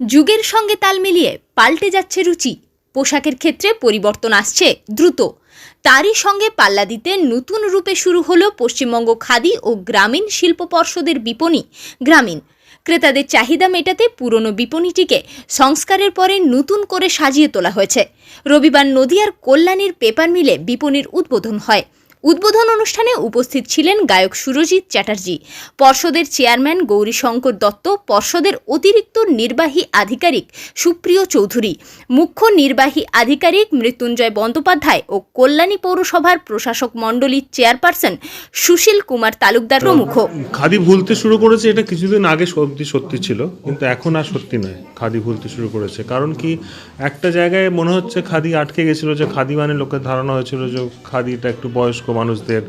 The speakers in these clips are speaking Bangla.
যুগের সঙ্গে তাল মিলিয়ে পাল্টে যাচ্ছে রুচি। পোশাকের ক্ষেত্রে পরিবর্তন আসছে দ্রুত। তারই সঙ্গে পাল্লা দিতে নতুন রূপে শুরু হলো পশ্চিমবঙ্গ খাদি ও গ্রামীণ শিল্প পর্ষদের বিপণী, গ্রামীণ। ক্রেতাদের চাহিদা মেটাতে পুরনো বিপণীটিকে সংস্কারের পরে নতুন করে সাজিয়ে তোলা হয়েছে। রবিবার নদিয়ার কল্যাণীর পেপার মিলে বিপণীর উদ্বোধন হয়। উদ্বোধন অনুষ্ঠানে উপস্থিত ছিলেন গায়ক সুরজিৎ চ্যাটার্জি পর্ষদের চেয়ারম্যান গৌরীশঙ্কর দত্ত পর্ষদের অতিরিক্ত নির্বাহী আধিকারিক সুপ্রিয় চৌধুরী মুখ্য নির্বাহী আধিকারিক মৃত্যুঞ্জয় বন্দ্যোপাধ্যায় ও কল্যাণী পৌরসভার প্রশাসক মণ্ডলীর চেয়ারপারসন সুশীল কুমার তালুকদার প্রমুখ। খাদি ভুলতে শুরু করেছে এটা কিছুদিন আগে সত্যি সত্যি ছিল কিন্তু এখন আর সত্যি নয় খাদি ভুলতে শুরু করেছে। কারণ কি একটা জায়গায় মনে হচ্ছে খাদি আটকে গেছিল যে খাদি মানে লোকের ধারণা হয়েছিল যে খাদিটা একটু বয়স্ক মানুষদের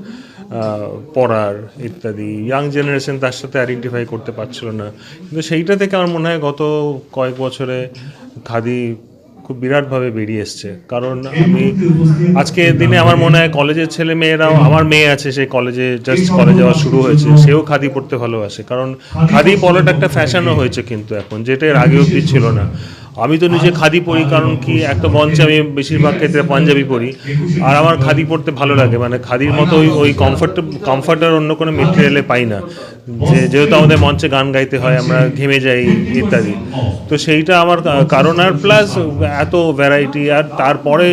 পড়ার ইত্যাদি। ইয়াং জেনারেশন তার সাথে আইডেন্টিফাই করতে পারছিল না। কিন্তু সেইটা থেকে আমার মনে হয় গত কয়েক বছরে খাদি খুব বিরাটভাবে বেরিয়ে এসছে। কারণ আমি আজকে দিনে আমার মনে হয় কলেজের ছেলে মেয়েরাও, আমার মেয়ে আছে, সে কলেজে জাস্ট কলেজ যাওয়া শুরু হয়েছে, সেও খাদি পড়তে ভালোবাসে। কারণ খাদি পরাটা একটা ফ্যাশনও হয়েছে কিন্তু এখন, যেটা এর আগে অবধি ছিল না। আমি তো নিজে খাদি পরি, কারণ কি একটা মঞ্চে আমি বেশিরভাগ ক্ষেত্রে পাঞ্জাবি পরি। আর আমার খাদি পরতে ভালো লাগে মানে খাদির মতো ওই ওই কমফর্ট কমফর্ট আর অন্য কোনো মেটেরিয়ালে পাই না। যে, যেহেতু আমাদের মঞ্চে গান গাইতে হয়, আমরা ঘেমে যাই ইত্যাদি। তো সেইটা আমার কারণ আর প্লাস এত ভ্যারাইটি আর তারপরে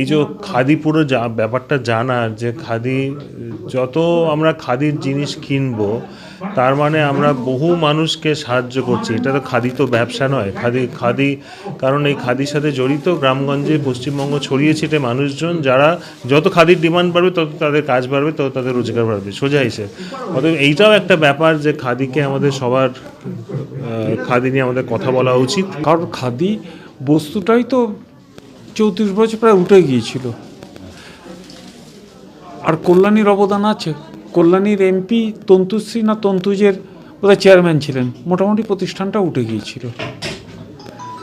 এই যে খাদি পুরো যা, ব্যাপারটা জানা যে খাদি, যত আমরা খাদির জিনিস কিনব, তার মানে আমরা বহু মানুষকে সাহায্য করছি। এটা তো খাদি তো ব্যবসা নয়। খাদি খাদি, কারণ এই খাদির সাথে জড়িত গ্রামগঞ্জে, পশ্চিমবঙ্গ ছড়িয়ে ছিটে মানুষজন, যারা যত খাদির ডিমান্ড বাড়বে, তত তাদের কাজ বাড়বে, তত তাদের রোজগার বাড়বে। সোজা হিসেবে অতএব এইটাও একটা ব্যাপার যে খাদিকে আমাদের সবার খাদি নিয়ে আমাদের কথা বলা উচিত। কারণ খাদি বস্তুটাই তো চৌত্রিশ বছর প্রায় উঠে গিয়েছিল। আর কল্যাণীর অবদান আছে। কল্যাণীর এমপি তন্তুশ্রী না তন্তুজের বোধহয় চেয়ারম্যান ছিলেন। মোটামুটি প্রতিষ্ঠানটা উঠে গিয়েছিল।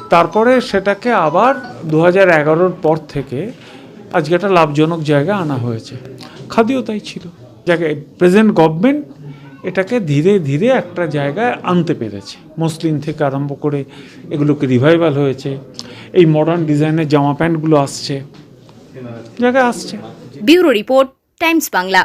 তারপরে সেটাকে আবার দু হাজার পর থেকে আজকে একটা লাভজনক জায়গা আনা হয়েছে। খাদিও তাই ছিল। যাকে প্রেজেন্ট গভর্নমেন্ট এটাকে ধীরে ধীরে একটা জায়গায় আনতে পেরেছে। মুসলিম থেকে আরম্ভ করে এগুলোকে রিভাইভাল হয়েছে। এই মডার্ন ডিজাইনের জামা প্যান্টগুলো আসছে। জায়গায় আসছে। Bureau report, Times Bangla.